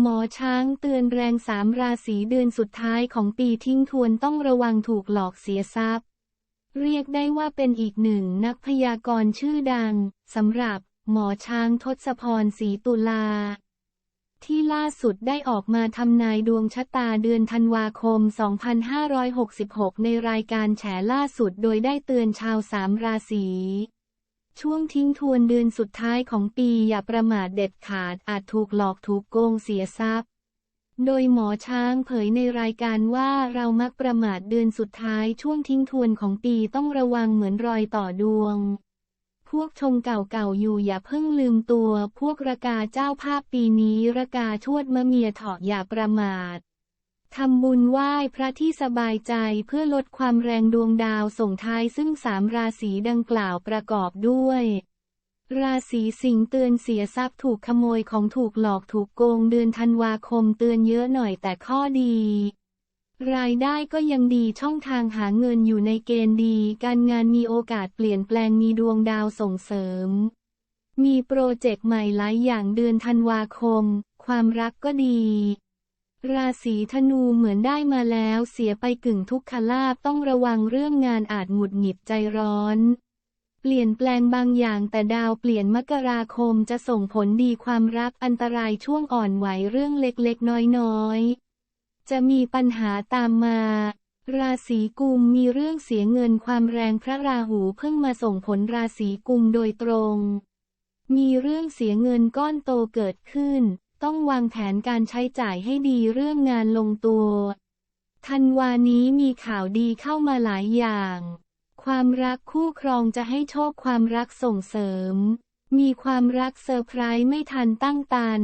หมอช้างเตือนแรงสามราศีเดือนสุดท้ายของปีทิ้งทวนต้องระวังถูกหลอกเสียทรัพย์ เรียกได้ว่าเป็นอีกหนึ่งนักพยากรณ์ชื่อดังสำหรับหมอช้างทศพรศรีตุลา ที่ล่าสุดได้ออกมาทำนายดวงชะตาเดือนธันวาคม 2566 ในรายการแฉล่าสุดโดยได้เตือนชาวสามราศี ช่วงทิ้งทวนเดือนสุดท้ายของปีอย่าประมาทเด็ดขาดอาจถูกหลอกถูกโกงเสียทรัพย์ โดยหมอช้างเผยในรายการว่าเรามักประมาทเดือนสุดท้ายช่วงทิ้งทวนของปีต้องระวังเหมือนรอยต่อดวง พวกชงเก่าๆอยู่อย่าเพิ่งลืมตัว พวกระกาเจ้าภาพปีนี้ระกาชวดมะเมียเถาะอย่าประมาท ทำบุญไหว้พระที่สบายใจเพื่อลดความแรงดวงดาวส่งท้ายซึ่งสามราศีดังกล่าวประกอบด้วย ราศีสิงห์เตือนเสียทรัพย์ถูกขโมยของถูกหลอกถูกโกงเดือนธันวาคมเตือนเยอะหน่อยแต่ข้อดี รายได้ก็ยังดีช่องทางหาเงินอยู่ในเกณฑ์ดี การงานมีโอกาสเปลี่ยนแปลงมีดวงดาวส่งเสริม มีโปรเจกต์ใหม่หลายอย่างเดือนธันวาคม ความรักก็ดี ราศีธนูเหมือนได้มาแล้วเสียไปกึ่งทุกขลาบต้องระวังเรื่องงานอาจหงุดหงิดใจร้อน เปลี่ยนแปลงบางอย่างแต่ดาวเปลี่ยนมกราคมจะส่งผลดีความรักอันตรายช่วงอ่อนไหวเรื่องเล็กๆ น้อยๆ จะมีปัญหาตามมา ราศีกุมมีเรื่องเสียเงินความแรงพระราหูเพิ่งมาส่งผลราศีกุมโดยตรง มีเรื่องเสียเงินก้อนโตเกิดขึ้น ต้องวางแผนการใช้จ่ายให้ดีเรื่องงานลงตัว ธันวานี้มีข่าวดีเข้ามาหลายอย่าง ความรักคู่ครองจะให้โชคความรักส่งเสริม มีความรักเซอร์ไพรส์ไม่ทันตั้งตัน